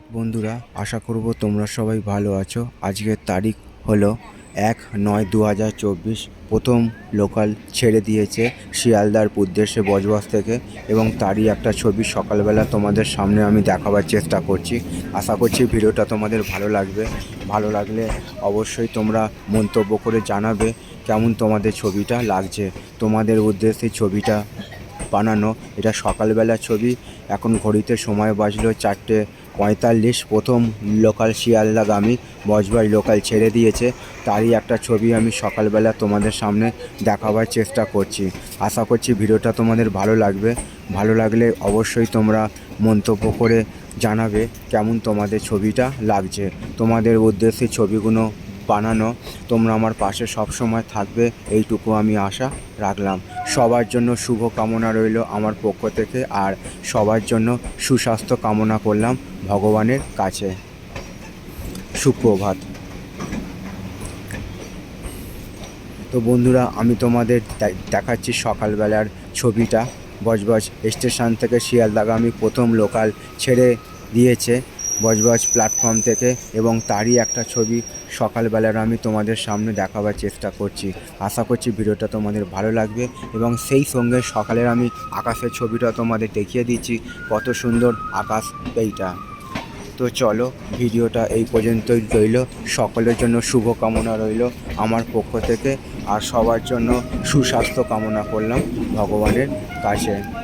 সুপ্রভাত বন্ধুরা। আশা করব তোমরা সবাই ভালো আছো। আজকের তারিখ হলো এক নয় দু হাজার চব্বিশ। প্রথম লোকাল ছেড়ে দিয়েছে শিয়ালদার উদ্দেশ্যে বজবাস থেকে এবং তারই একটা ছবি সকালবেলা তোমাদের সামনে আমি দেখাবার চেষ্টা করছি। আশা করছি ভিডিওটা তোমাদের ভালো লাগবে। ভালো লাগলে অবশ্যই তোমরা মন্তব্য করে জানাবে কেমন তোমাদের ছবিটা লাগছে। তোমাদের উদ্দেশ্যে ছবিটা বানানো। এটা সকালবেলা ছবি। এখন ঘড়িতে সময় বাজলো চারটে পঁয়তাল্লিশ প্রথম লোকাল শিয়ালদাগামী বজবাজ লোকাল ছেড়ে দিয়েছে। তারই একটা ছবি আমি সকালবেলা তোমাদের সামনে দেখাবার চেষ্টা করছি। আশা করছি ভিডিওটা তোমাদের ভালো লাগবে। ভালো লাগলে অবশ্যই তোমরা মন্তব্য করে জানাবে কেমন তোমাদের ছবিটা লাগছে। তোমাদের উদ্দেশ্যে ছবিগুলো বানানো। তোমরা আমার পাশে সব সময় থাকবে, এইটুকু আমি আশা রাখলাম। সবার জন্য শুভ কামনা রইল আমার পক্ষ থেকে আর সবার জন্য সুস্বাস্থ্য কামনা করলাম ভগবানের কাছে। সুপ্রভাত। তো বন্ধুরা, আমি তোমাদের দেখাচ্ছি সকালবেলার ছবিটা। বজবজ স্টেশন থেকে শিয়ালদাগামী প্রথম লোকাল ছেড়ে দিয়েছে। বজবজ প্ল্যাটফর্ম থেকে এবং তারই একটা ছবি সকালবেলার আমি তোমাদের সামনে দেখাবার চেষ্টা করছি। আশা করছি ভিডিওটা তোমাদের ভালো লাগবে এবং সেই সঙ্গে সকালের আমি আকাশের ছবিটা তোমাদের দেখিয়ে দিচ্ছি, কত সুন্দর আকাশ এইটা। তো চলো, ভিডিওটা এই পর্যন্তই রইল। সকলের জন্য শুভ কামনা রইল আমার পক্ষ থেকে। আর সবার জন্য সুস্বাস্থ্য কামনা করলাম ভগবানের কাছে।